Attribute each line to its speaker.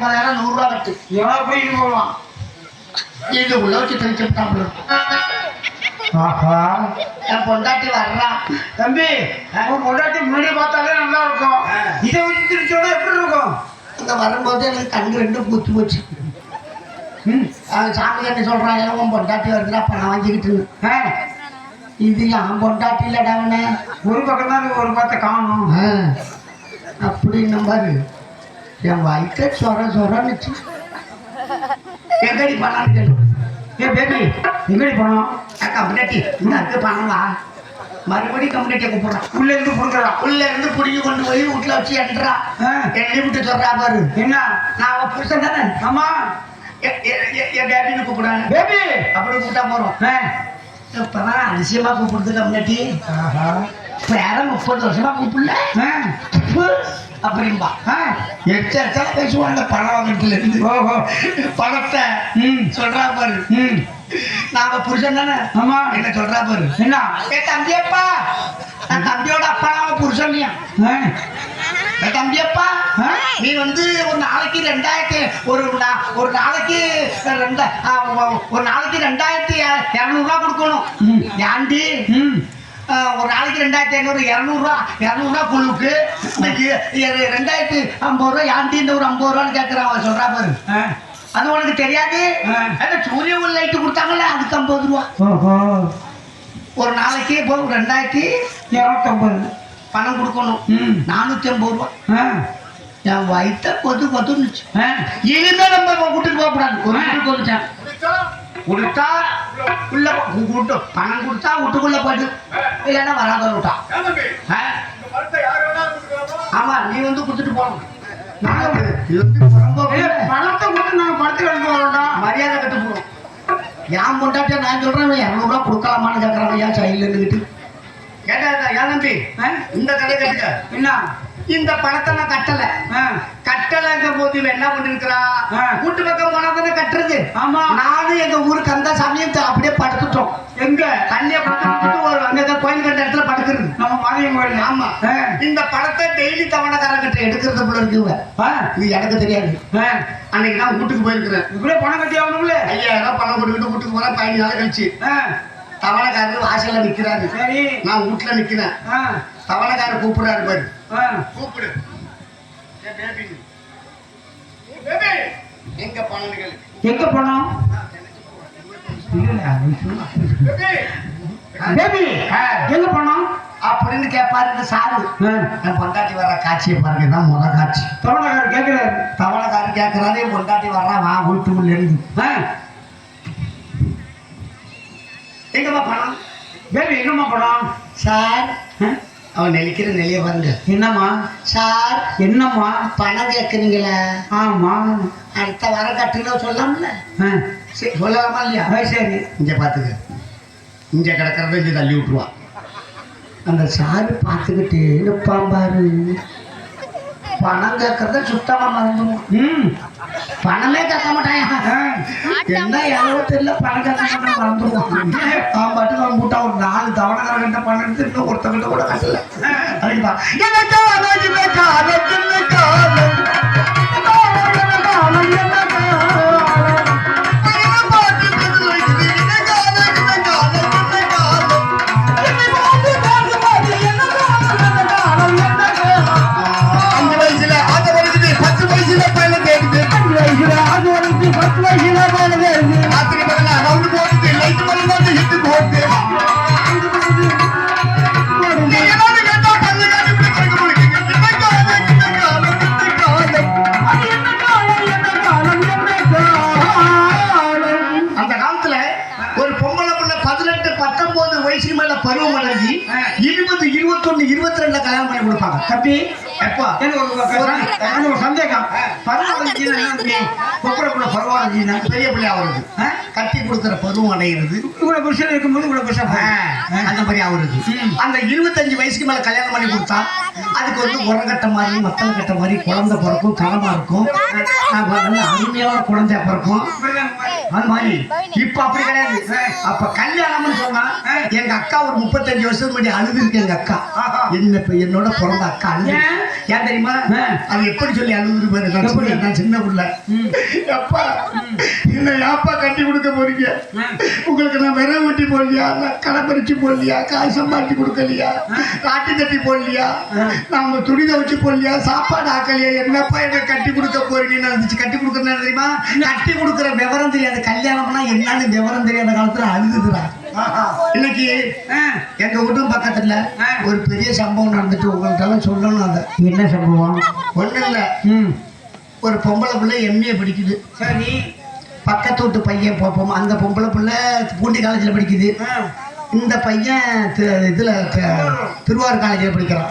Speaker 1: ஐம்பதாயிரம் நூறு ரூபா கட்டு.
Speaker 2: எவ்வளோ போய் போகலாம்
Speaker 1: இது உள்ள வச்சு தெரிஞ்சுட்டாங்க
Speaker 2: ஆஹா.
Speaker 1: என் பொண்டாட்டி வர்றா.
Speaker 2: தம்பி உன் பொண்டாட்டி முன்னாடி பார்த்தாலே நல்லா இருக்கும். இதை வச்சு திருச்சோட எப்படி இருக்கும்?
Speaker 1: அங்க வரும்போது எனக்கு கண்ணு ரெண்டும் பூத்து போச்சு. சாமி கண்ணு சொல்றான் ஏன் உன் பொண்டாட்டி வருதுடா பணம் வாங்கிக்கிட்டு
Speaker 2: ஆ,
Speaker 1: இது என் பொண்டாட்டி இல்லடா அவனே.
Speaker 2: ஒரு பக்கம் தான் ஒரு பக்கத்தை காணும்.
Speaker 1: அப்படின்னு பாரு. என் வயிற்ற சொர சொரன்னுச்சு எங்கடி பணம்
Speaker 2: ஏ பேபி எங்கடி போனோம்?
Speaker 1: கம்யூனிட்டி இந்த இருக்கு பணம் வா மறுபடியும் கம்யூனிட்டியை கூப்பிடுறான்
Speaker 2: உள்ள இருந்து கொடுக்குறான்
Speaker 1: உள்ள இருந்து பிடிங்கி கொண்டு போய் வீட்டுல வச்சு எண்றா
Speaker 2: ஆ,
Speaker 1: எண்ணி விட்டு சொல்றா பாரு.
Speaker 2: என்ன?
Speaker 1: நான் அவன் புருஷன் தானே.
Speaker 2: ஆமா
Speaker 1: என் பேபின்னு கூப்பிடுறாங்க.
Speaker 2: பேபி
Speaker 1: அப்படி கூப்பிட்டா போறோம். இப்பதான் அதிசயமா கூப்பிடுது கம்யூனிட்டி
Speaker 2: ஆஹா.
Speaker 1: வேற முப்பது வருஷமா கூப்பிடல.
Speaker 2: ஆ,
Speaker 1: எச்சா பேசுவாங்க பணம் வாங்கிட்டுல இருந்து.
Speaker 2: ஓஹோ
Speaker 1: பணத்தை. சொல்றா பாரு. நாம புருஷன் தானே?
Speaker 2: ஆமா.
Speaker 1: என்ன சொல்றா பாரு.
Speaker 2: என்ன?
Speaker 1: ஏ தம்பியப்பா. நான் தம்பியோட அப்பா ஏ தம்பியப்பா? நீ வந்து ஒரு நாளைக்கு ரெண்டாயிரத்தி ஒரு ஒரு நாளைக்கு ரெண்டா ஒரு நாளைக்கு ரெண்டாயிரத்தி இரநூறுவா கொடுக்கணும். ஏண்டி? ஒரு நாளைக்கு ரெண்டாயிரத்தி ஐநூறு இரநூறுவா இரநூறுவா குழுக்கு இன்னைக்கு ரெண்டாயிரத்தி ஐம்பது ரூபா ஏண்டி இந்த ஒரு ஐம்பது ரூபான்னு கேட்குறான் அவன் சொல்றா பாரு. அது உனக்கு தெரியாது. அந்த சூரிய ஒளி லைட்டு கொடுத்தாங்கல்ல அதுக்கு ஐம்பது ரூபா. ஒரு நாளைக்கு இப்போ ரெண்டாயிரத்தி
Speaker 2: இரநூத்தம்பது
Speaker 1: பணம் கொடுக்கணும். நானூற்றி ஐம்பது ரூபா. என் வயிற்ற கொத்து கொத்துனுச்சு
Speaker 2: ஆ.
Speaker 1: இனிமே நம்ம கூட்டிட்டு போகக்கூடாது. ஒரு நாள் கொத்துட்டேன். கொடுத்தா உள்ள கொடுத்து பணம் கொடுத்தா வீட்டுக்குள்ள போயிட்டு இல்லைன்னா வராத விட்டா? ஆமா நீ வந்து கொடுத்துட்டு போகணும்
Speaker 2: பணத்தை கொடுத்து நாங்கள் படத்தில் எடுத்து வரோம்டா
Speaker 1: மரியாதை கட்டு போகணும் ஏன் பொண்டாட்டிய நான் சொல்றேன் இரநூறுவா கொடுக்கலாமான்னு கேட்கறான் ஏன் சைடில் இருந்துக்கிட்டு கேட்டா ஏன் தம்பி? இந்த கதை கட்டுக்க.
Speaker 2: என்ன?
Speaker 1: இந்த பணத்தை நான் கட்டல.
Speaker 2: ஆ
Speaker 1: கட்டலைங்க போது இவன் என்ன பண்ணிருக்கிறான். வீட்டு பக்கம் போனா தானே கட்டுறது?
Speaker 2: ஆமா.
Speaker 1: நானும் எங்க ஊருக்கு அந்த சமயம் அப்படியே படுத்துட்டோம்.
Speaker 2: எங்க?
Speaker 1: தண்ணிய படுத்துட்டு ஒரு அங்க கோயில் கட்ட இடத்துல படுக்கிறது.
Speaker 2: நம்ம மாரியம் கோயில்.
Speaker 1: ஆமா. இந்த பணத்தை டெய்லி தவணைக்காரங்கிட்ட எடுக்கிறது போல இருக்கு இவன்.
Speaker 2: ஆ.
Speaker 1: இது எனக்கு தெரியாது. அன்னைக்கு நான் வீட்டுக்கு போயிருக்கிறேன்.
Speaker 2: இப்படியே பணம் கட்டி ஆகணும்ல?
Speaker 1: ஐயாயிரம் பணம் கொடுத்துட்டு வீட்டுக்கு போனா பதினஞ்சு நாள் கழிச்சு. தவணைக்காரர் வாசல்ல நிக்கிறாரு.
Speaker 2: சரி.
Speaker 1: நான் வீட்டுல நிக்கிறேன். தவணைக்காரர் கூப்பிடுறாரு பாரு. கூப்பிடு. பேபி எங்க பணம் கேளு
Speaker 2: எங்க சும்மா. பேபி எங்க பணம்
Speaker 1: அப்படின்னு கேட்பாரு இந்த சாரு. என் பொண்டாட்டி வர்ற காட்சியை பாருங்க தான் முத காட்சி.
Speaker 2: தவணைக்காரர் கேட்கிறாரு.
Speaker 1: தவணைக்காரர் கேட்கறாரு என் பொண்டாட்டி வர்றா வா வீட்டுக்குள்ள இருந்து. எங்கம்மா பணம்
Speaker 2: பேபி எங்கம்மா பணம்
Speaker 1: சார் அவன் நெளிக்கிற நெளிய பாருங்க.
Speaker 2: என்னம்மா?
Speaker 1: சார்.
Speaker 2: என்னம்மா?
Speaker 1: பணம் கேட்குறீங்களே
Speaker 2: ஆமா.
Speaker 1: அடுத்த வாரம் கட்டுல சொல்லலாம்ல
Speaker 2: ஆ,
Speaker 1: சரி சொல்லலாமா இல்லையா?
Speaker 2: சரி.
Speaker 1: இங்க பாத்துக்க. இங்க கிடக்கிறத இங்க தள்ளி விட்டுருவான் அந்த சாரு பார்த்துக்கிட்டு இருப்பான் பாரு. பணம் கேட்கறத சுத்தமா மறந்துடுவான்
Speaker 2: ம்.
Speaker 1: பணமே கேட்க மாட்டான்
Speaker 2: ஆ,
Speaker 1: என்ன எவ்வளோ தெரியல மாட்டான் மறந்துடுவான் அவன் பாட்டுக்கு அவன் கூட்டா ஒரு நாலு தவணைக்காரங்கிட்ட பணம் எடுத்து இன்னும் ஒருத்தங்கிட்ட கூட கட்டல. அதுக்குதான் வயசுக்கு மேல பருவம் அடைஞ்சி இருபது இருபத்தொன்னு இருபத்தி ரெண்டுல கல்யாணம் பண்ணி கொடுப்பாங்க.
Speaker 2: தம்பி
Speaker 1: எப்பா?
Speaker 2: எனக்கு ஒரு எனக்கு ஒரு சந்தேகம்? பொப்பரக்குள்ள பரவாயில்ல
Speaker 1: பெரிய பிள்ளையா வருது. கட்டி கொடுக்கிற பருவம் அடைகிறது
Speaker 2: இவ்வளவு புருஷன் இருக்கும்போது இவ்வளவு புருஷன்
Speaker 1: அந்த மாதிரி அவருக்கு அந்த இருபத்தஞ்சு வயசுக்கு மேல கல்யாணம் பண்ணி கொடுத்தா அதுக்கு வந்து உரங்கட்ட மாதிரி மத்தள கட்ட மாதிரி குழந்தை பிறக்கும் தரமா இருக்கும். நல்ல அருமையான குழந்தையா பிறக்கும். அது மாதிரி. இப்ப அப்படி கிடையாது. அப்ப கல்யாணம்னு சொன்னா எங்க அக்கா ஒரு முப்பத்தஞ்சு வருஷத்துக்கு முன்னாடி அழுது இருக்கு எங்க அக்கா. என்ன என்னோட பிறந்த அக்கா அழுது.
Speaker 2: ஏன்?
Speaker 1: தெரியுமா. அது எப்படி சொல்லி அழுகுது பாரு நான்? சின்ன- புள்ள. அப்பா என்ன யாப்பா கட்டி கொடுக்க போறீங்க. உங்களுக்கு நான் விரை வெட்டி போடலையா? நான் கடை பறிச்சு போடலையா? காசு சம்பாதிச்சு கொடுக்கலையா? காட்டு கட்டி போடலையா? நான் உங்க துணி வச்சு போடலையா? சாப்பாடு ஆக்கலையா? என்னப்பா என்ன கட்டி கொடுக்க போறீங்கன்னு இருந்துச்சு கட்டி கொடுக்கறது தெரியுமா? கட்டி கொடுக்குற விவரம் தெரியாது. கல்யாணம்னா என்னன்னு விவரம் தெரியாத காலத்துல அழுகுதுடா இன்னைக்கு. எங்க வீட்டும் பக்கத்துல. ஒரு பெரிய சம்பவம் நடந்துட்டு உங்கள்கிட்ட சொல்லணும் அதை.
Speaker 2: என்ன சம்பவம்?
Speaker 1: ஒண்ணும் இல்ல.
Speaker 2: ம்.
Speaker 1: ஒரு பொம்பளை பிள்ளை எம்ஏ படிக்குது.
Speaker 2: சரி.
Speaker 1: பக்கத்து வீட்டு பையன் பார்ப்போம் அந்த பொம்பளை பிள்ளை பூண்டி காலேஜில் படிக்குது. இந்த பையன் இதுல திருவாரூர் காலேஜில் படிக்கிறான்.